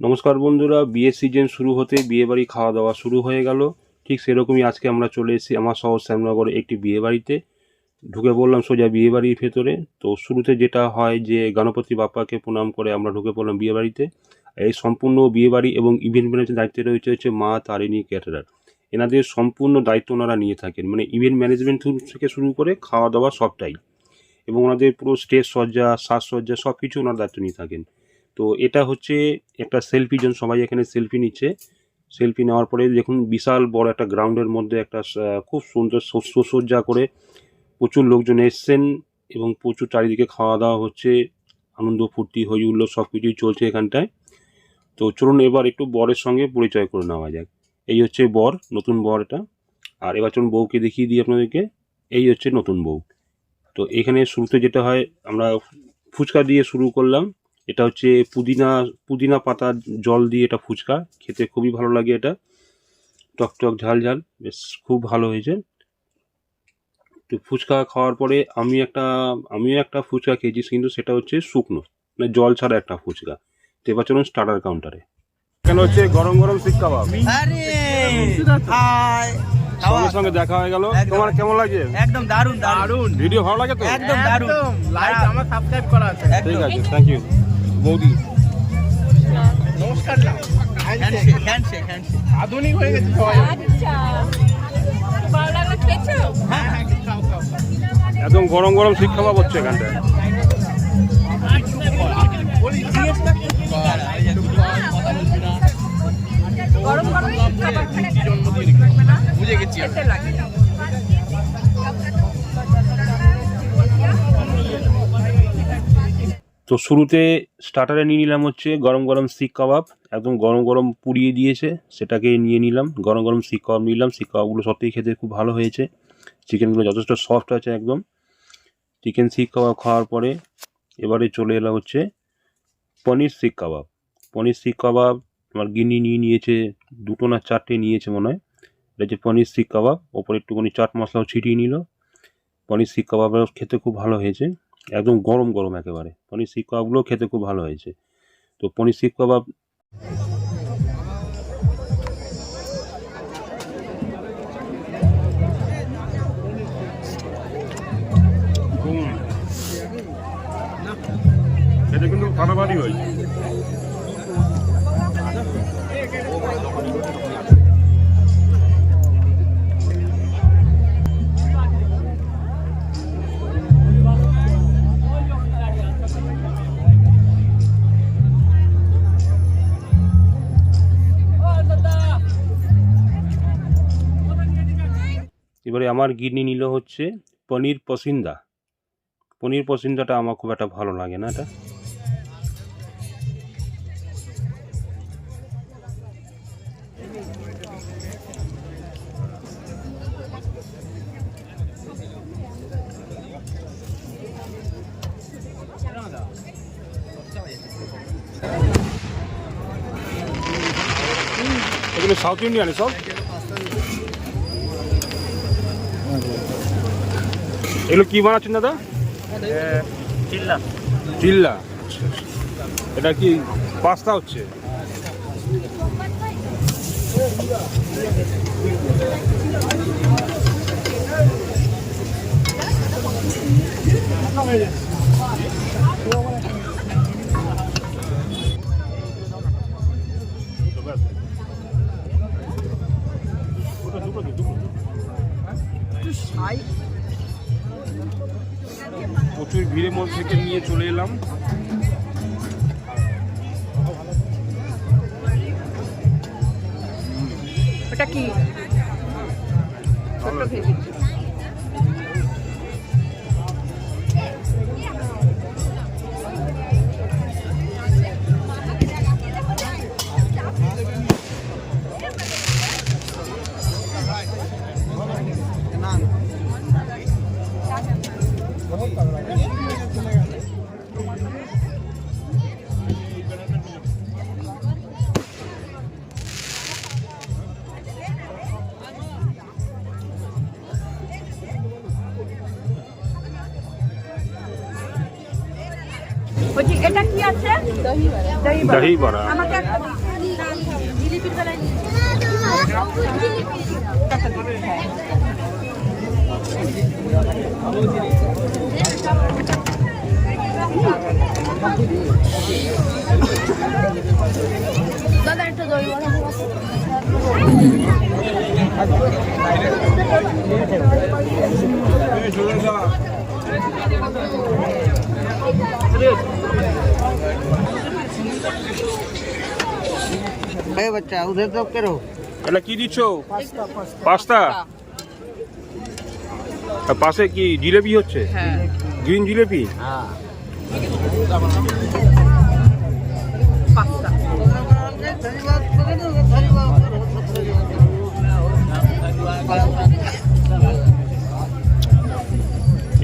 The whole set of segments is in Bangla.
নমস্কার বন্ধুরা, বিয়ের সিজন শুরু হতে বিয়ে বাড়ি খাওয়া দাওয়া শুরু হয়ে গেল। ঠিক সেরকমই আজকে আমরা চলে এসেছি আমার শহর শ্যামনগরে একটি বিয়ে বাড়িতে ঢুকে পড়লাম সোজা বিয়ে বাড়ির ভেতরে। তো শুরুতে যেটা হয় যে গণপতি বাপ্পাকে প্রণাম করে আমরা ঢুকে পড়লাম বিয়ে বাড়িতে এই সম্পূর্ণ বিয়ে বাড়ি এবং ইভেন্ট ম্যানেজের দায়িত্বে রয়েছে হচ্ছে মা তারিণী ক্যাটারার। এনাদের সম্পূর্ণ দায়িত্ব ওনারা নিয়ে থাকেন। মানে ইভেন্ট ম্যানেজমেন্ট থেকে শুরু করে খাওয়া দাওয়া সবটাই। এবং ওনাদের পুরো স্টেজ সজ্জা, সাজসজ্জা সব কিছু ওনার দায়িত্ব নিয়ে থাকেন। তো এটা হচ্ছে একটা সেলফি জোন সবাই এখানে সেলফি নিচ্ছে। সেলফি নেওয়ার পরে দেখুন বিশাল বড় একটা গ্রাউন্ডের মধ্যে একটা খুব সুন্দর সুসজ্জা করে প্রচুর লোকজন এসছেন এবং প্রচুর চারিদিকে খাওয়া দাওয়া হচ্ছে, আনন্দ, ফুর্তি হই হুল্লোড় সব কিছুই চলছে এখানটায়। তো চলুন এবার একটু বরের সঙ্গে পরিচয় করে নেওয়া যাক। এই হচ্ছে বর, নতুন বর এটা। আর এবার চলুন বউকে দেখিয়ে দিই আপনাদেরকে। এই হচ্ছে নতুন বউ। তো এখানে শুরুতে যেটা হয়, আমরা ফুচকা দিয়ে শুরু করলাম। এটা হচ্ছে পুদিনা পুদিনা পাতা জল দিয়ে এটা ফুচকা। খেতে খুবই ভালো লাগে এটা। টক টক ঝাল ঝাল। বেশ খুব ভালো হয়েছে। তো ফুচকা খাওয়ার পরে আমি একটা আমিও একটা ফুচকা খেয়েছি কিন্তু সেটা হচ্ছে শুকনো। মানে জল ছাড়া একটা ফুচকা। তো এবার চলুন স্টার্টার কাউন্টারে কেন হচ্ছে গরম গরম শিক কাবাব। আরে সঙ্গে সঙ্গে দেখা হয়ে গেল। তোমার কেমন লাগে একদম দারুণ দারুণ ভিডিও ভালো লাগে তো? একদম দারুণ লাইক আমার সাবস্ক্রাইব করা আছে। ঠিক আছে থ্যাংক ইউ বৌদি নমস্কার না আধুনিক হয়ে গেছে সবাই। আচ্ছা। হ্যাঁ হ্যাঁ একদম গরম গরম শিক্ষা কাবাব হচ্ছে এখানটায়। গরম গরম খাবার খেলে না বুঝে গেছি তো শুরুতে স্টার্টারে নিয়ে নিলাম হচ্ছে গরম গরম শিক কাবাব একদম গরম গরম পুড়িয়ে দিয়েছে, সেটাকে নিয়ে নিলাম, গরম গরম শিক কাবাব নিলাম শিক কাবাবগুলো সত্যিই খেতে খুব ভালো হয়েছে চিকেনগুলো যথেষ্ট সফট আছে একদম চিকেন শিক কাবাব খাওয়ার পরে এবারে চলে এলো হচ্ছে পনির শিক কাবাব পনির শিক কাবাব আমার গিনি নিয়ে নিয়েছে, দুটো না চারটে নিয়েছে মনে হয়, এটা হচ্ছে পনির শিক কাবাব ওপরে একটুখানি চাট মশলাও ছিটিয়ে নিল, পনির শিক কাবাবও খেতে খুব ভালো হয়েছে। একদম গরম গরম একেবারে। পনির শিক কাবাবগুলো খেতে খুব ভালো হয়েছে। তো পনির শিক কাবাব এটা কিন্তু ফাটাফাটি হয়েছে। এবারে আমার গিনি নিল হচ্ছে পনির পসিন্দা। পনির পসিন্দাটা আমার খুব একটা ভালো লাগে না এটা। সাউথ ইন্ডিয়ান সব? এগুলো কি বানাচ্ছেন দাদা? চিল্লা। চিল্লা। এটা কি পাস্তা হচ্ছে? প্রচুর ভিড়ের মধ্যে থেকে নিয়ে চলে এলাম। ওটা কি? দহি বড়া আমাকে জিলিপির বেলায় দাদা একটু দই বড়া। Thank you. এই বাচ্চা উধর তো কেরো? এটা কি দিচ্ছ? পাস্তা? পাশে কি জিলেপি হচ্ছে? হ্যাঁ। গ্রিন জিলেপি?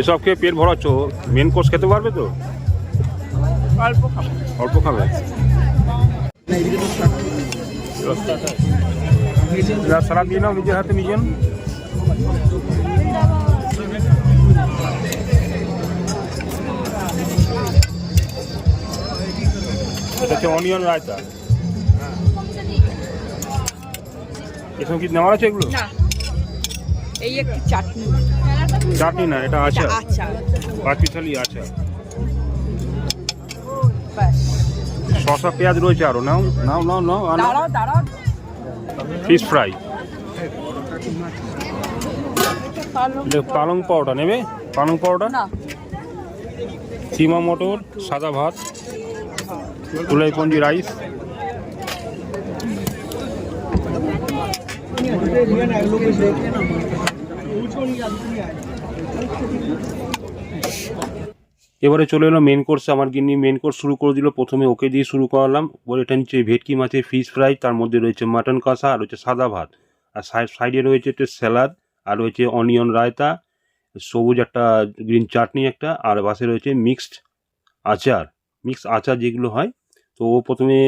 এসব খেয়ে পেট ভরাচ্ছ মেন কোর্স খেতে পারবে তো? অল্প খাব। অল্প খাবে? সালাদ দিয়ে নাও নিজের হাতে নিজেন এটা হচ্ছে অনিয়ন রায়তা। এসব কি নেওয়া আছে এগুলো? এই একটি চাটনি। চাটনি না এটা আচার। আচ্ছা পাঁচমিশালি আচার। শসা পেঁয়াজ রয়েছে আরও নাও নাও নাও নাও আর দাঁড়াও দাঁড়াও। ফিশ ফ্রাই পালং পালং পাউডার নেবে? পালং পাউডার না। চিমা মটর সাদা ভাত তুলাইপঞ্জি রাইস। এবারে চলে এলো মেন কোর্সে আমার গিন্নি মেন কোর্স শুরু করে দিল। প্রথমে ওকে দিয়ে শুরু করালাম। ওর এটা নিচে ভেটকি মাছের ফিশ ফ্রাই তার মধ্যে রয়েছে মাটন কষা, আর রয়েছে সাদা ভাত। আর সাইডে রয়েছে একটা স্যালাড আর রয়েছে অনিয়ন রায়তা, সবুজ একটা গ্রিন চাটনি একটা, আর পাশে রয়েছে মিক্সড আচার। মিক্স আচার যেগুলো হয়, তো ও প্রথমে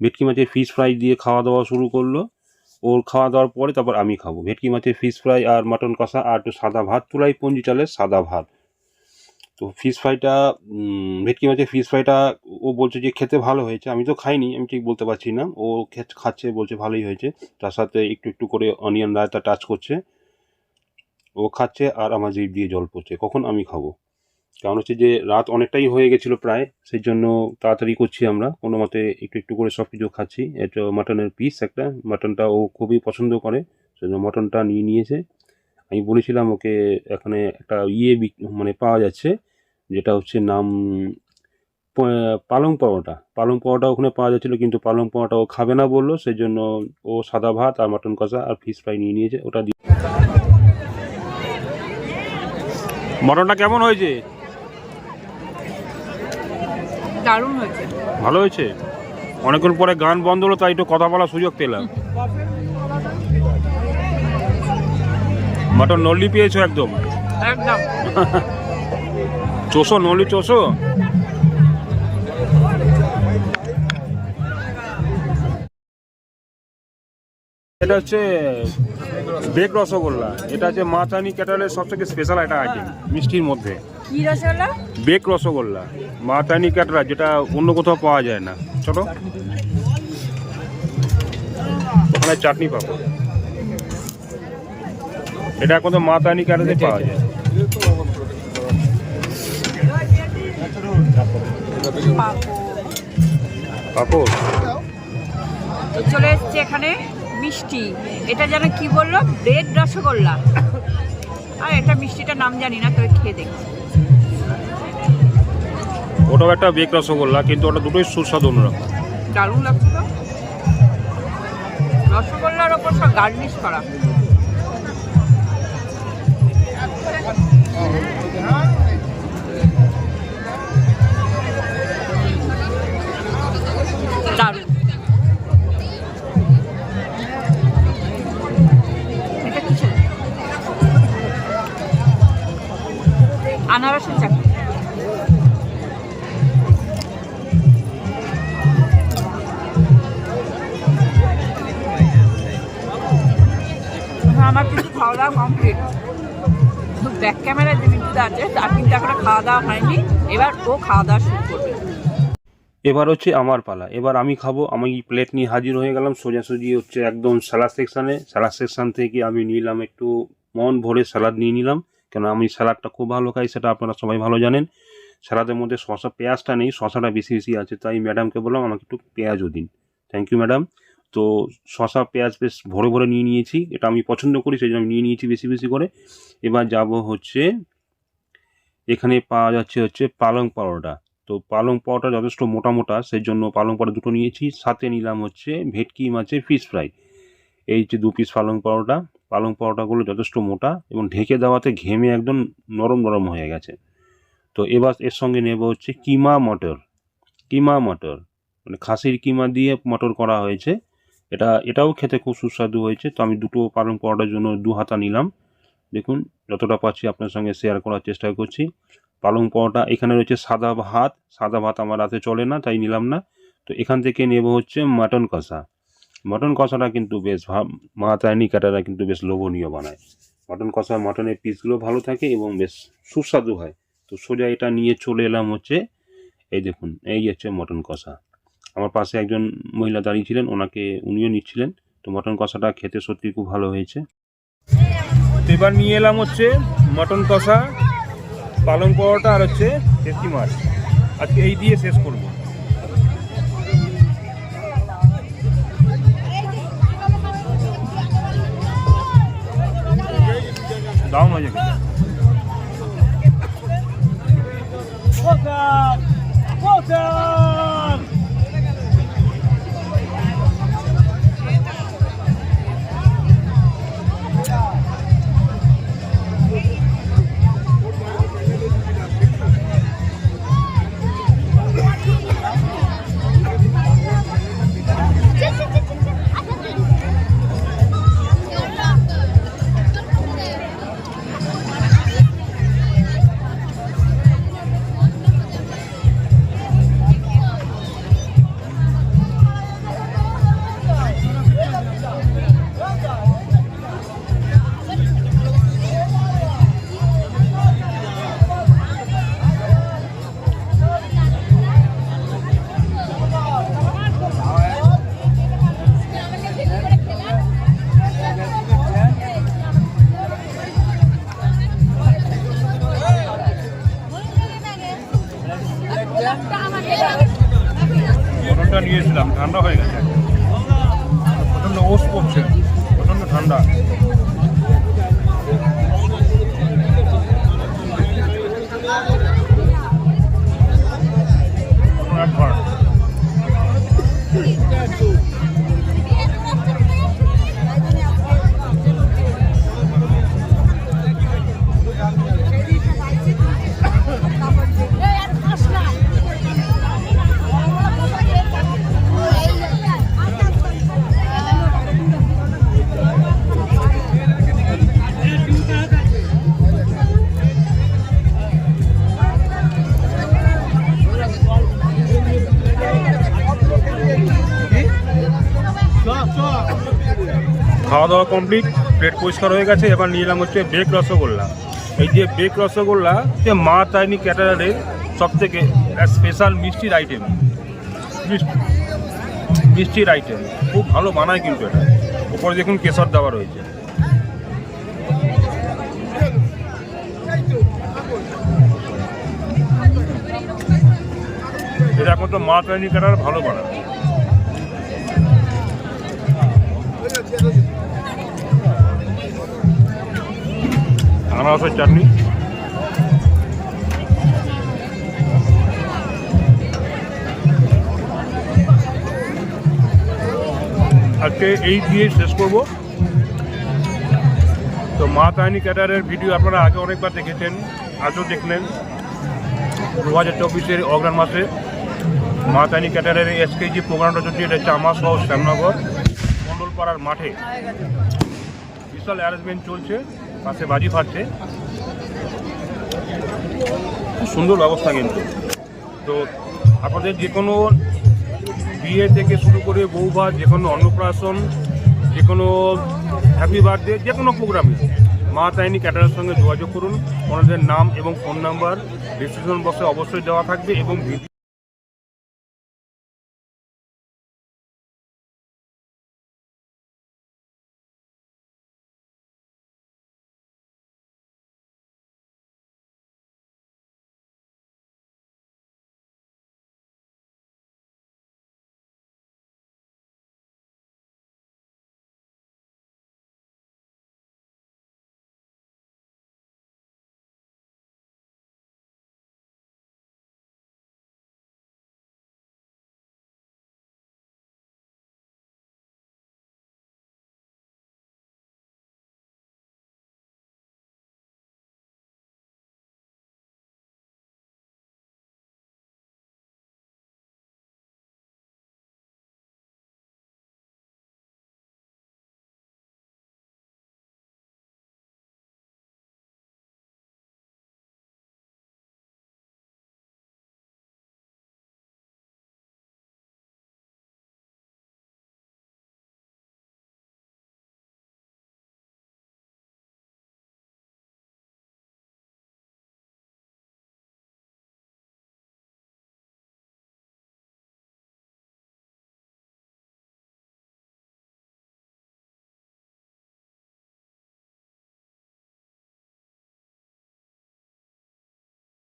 ভেটকি মাছের ফিশ ফ্রাই দিয়ে খাওয়া দাওয়া শুরু করল। ওর খাওয়া দাওয়ার পরে তারপর আমি খাব। ভেটকি মাছের ফিশ ফ্রাই আর মাটন কষা, আর একটু সাদা ভাত, তুলাই পঞ্জি চালের সাদা ভাত। তো ফিশ ফ্রাইটা ভেটকি মাছের ফিশ ফ্রাইটা ও বলছে যে খেতে ভালো হয়েছে। আমি তো খাইনি, আমি ঠিক বলতে পারছি না। ও খাচ্ছে, বলছে ভালোই হয়েছে। তার সাথে একটু একটু করে অনিয়ন রায়তা টাচ করছে। ও খাচ্ছে আর আমার জিভ দিয়ে জল পড়ছে। কখন আমি খাব? কারণ হচ্ছে যে রাত অনেকটাই হয়ে গেছিল প্রায় সেই জন্য তাড়াতাড়ি করছি আমরা। কোনো মতে একটু একটু করে সব কিছু খাচ্ছি। এটা মাটনের পিস একটা। মাটনটা ও খুবই পছন্দ করে সেজন্য মাটনটা নিয়ে নিয়েছে। আমি বলেছিলাম ওকে এখানে একটা ইয়ে মানে পাওয়া যাচ্ছে যেটা হচ্ছে নাম পালং পরোটা। পালং পরোটা ওখানে পাওয়া যাচ্ছিল কিন্তু পালং পরোটা ও খাবে না বলল সেই জন্য ও সাদা ভাত আর মাটন কষা আর ফিশ ফ্রাই নিয়ে নিয়েছে ওটা দিয়ে মটনটা কেমন হয়েছে? দারুণ হয়েছে। ভালো হয়েছে? অনেকক্ষণ পরে গান বন্ধ হলো তাই একটু কথা বলার সুযোগ পেলাম। মাটন নলি পেয়েছ একদম? একদম। চোষো নলি চোষো? এটা হচ্ছে বেক রসগোল্লা। এটা হচ্ছে মাচানি ক্যাটালের সব থেকে স্পেশাল একটা আইটেম মিষ্টির মধ্যে। বেক রসগোল্লা মাতানি ক্যাটারা যেটা অন্য কোথাও পাওয়া যায় না। চলো ওখানে চাটনি পাবো। এটা তো মাতানি ক্যাটারে পাওয়া যায়। পাপড় তো চলে এসছে এখানে মিষ্টি। এটা যেন কি বলল? ব্রেড রসগোল্লা। আর এটা মিষ্টিটার নাম জানি না তবে খেয়ে দেখছি ওটাও একটা বেক রসগোল্লা কিন্তু ওটা দুটোই সুস্বাদু অন্যরকম। দারুণ লাগছে তো। রসগোল্লার ওপর সব গার্নিশ করা। আনারসের চাটনি। আমার কিন্তু খাওয়া দাওয়া কমপ্লিট ব্যাক ক্যামেরায় যে মিনিটটা আছে, তার কিন্তু এখনও খাওয়া দাওয়া হয়নি। এবার ও খাওয়া দাওয়া শুরু করবে। এবার হচ্ছে আমার পালা। এবার আমি খাব, আমি প্লেট নিয়ে হাজির হয়ে গেলাম। সোজাসুজি হচ্ছে একদম স্যালাড সেকশানে স্যালাড সেকশান থেকে আমি নিলাম একটু মন ভরে স্যালাড নিয়ে নিলাম। কেন আমি স্যালাডটা খুব ভালো খাই, সেটা আপনারা সবাই ভালো জানেন। স্যালাদের মধ্যে শসা, পেঁয়াজটা নেই শশাটা বেশি বেশি আছে। তাই ম্যাডামকে বললাম, আমাকে একটু পেঁয়াজও দিন। থ্যাংক ইউ ম্যাডাম তো শসা, পেঁয়াজ বেশ ভরে ভরে নিয়ে নিয়েছি। এটা আমি পছন্দ করি, সেই জন্য আমি নিয়ে নিয়েছি বেশি বেশি করে। এবার যাব হচ্ছে, এখানে পাওয়া যাচ্ছে হচ্ছে পালং পরোটা। তো পালং পরোটা যথেষ্ট মোটা মোটা, সেই জন্য পালং পরোটা দুটো নিয়েছি। সাথে নিলাম হচ্ছে ভেটকি মাছের ফিশ ফ্রাই এই যে দু পিস পালং পরোটা। পালং পরোটাগুলো যথেষ্ট মোটা এবং ঢেকে দেওয়াতে ঘেমে একদম নরম নরম হয়ে গেছে। তো এবার এর সঙ্গে নেব হচ্ছে কিমা মটর। কিমা মটর মানে খাসির কিমা দিয়ে মটর করা হয়েছে। এটা, এটাও খেতে খুব সুস্বাদু হয়েছে। তো আমি দুটো পালং পরোটার জন্য দু হাতা নিলাম। দেখুন, যতটা পাচ্ছি আপনার সঙ্গে শেয়ার করার চেষ্টা করছি। পালং পরোটা, এখানে রয়েছে সাদা ভাত। সাদা ভাত আমার রাতে চলে না, তাই নিলাম না। তো এখান থেকে নেব হচ্ছে মাটন কষা। মটন কষাটা কিন্তু বেশ ভাব, মা তাইনি কাটারা কিন্তু বেশ লোভনীয় বানায়। মটন কষা মটনের পিসগুলো ভালো থাকে এবং বেশ সুস্বাদু হয়। তো সোজা এটা নিয়ে চলে এলাম হচ্ছে, এই দেখুন, এই হচ্ছে মটন কষা। আমার পাশে একজন মহিলা দাঁড়িয়ে ছিলেন ওনাকে উনিও নিচ্ছিলেন। তো মটন কষাটা খেতে সত্যি খুব ভালো হয়েছে। তো এবার নিয়ে এলাম হচ্ছে মটন কষা পালং পরোটা আর হচ্ছে ভেটকি মাছ। আজকে এই দিয়ে শেষ করব। দাম হয়ে গেছে খাওয়া দাওয়া কমপ্লিট প্লেট পরিষ্কার হয়ে গেছে, এবার নিলাম হচ্ছে বেক রসগোল্লা। এই যে বেক রসগোল্লা যে মা তাইনি ক্যাটারারের সব থেকে স্পেশাল মিষ্টির আইটেম মিষ্টির আইটেম খুব ভালো বানায় কিন্তু এটা। উপরে দেখুন কেশর দেওয়া রয়েছে। এটা একমাত্র মা তাইনি ক্যাটার ভালো বানায়। আনারসের চাটনি। আজকে এই দিয়ে শেষ করব। তো মা তাহিনী ক্যাটারের ভিডিও আপনারা আগে অনেকবার দেখেছেন, আজও দেখলেন। দু হাজার চব্বিশের অগ্রাণ মাসে মা তাহিনী ক্যাটারের এসকেজি প্রোগ্রামটা চলছে, এটা আমার সহ শ্যামনগর, মণ্ডলপাড়ার মাঠে। বিশাল অ্যারেঞ্জমেন্ট চলছে। পাশে বাজি ফাটছে খুব সুন্দর ব্যবস্থা কিন্তু। তো আপনাদের যে কোনো বিয়ে থেকে শুরু করে বৌভাত যে কোনো অন্নপ্রাশন যে কোনো হ্যাপি বার্থডে যে কোনো প্রোগ্রামে মা তাইনি ক্যাটারের সঙ্গে যোগাযোগ করুন। ওনাদের নাম এবং ফোন নাম্বার ডিসক্রিপশন বক্সে অবশ্যই দেওয়া থাকবে এবং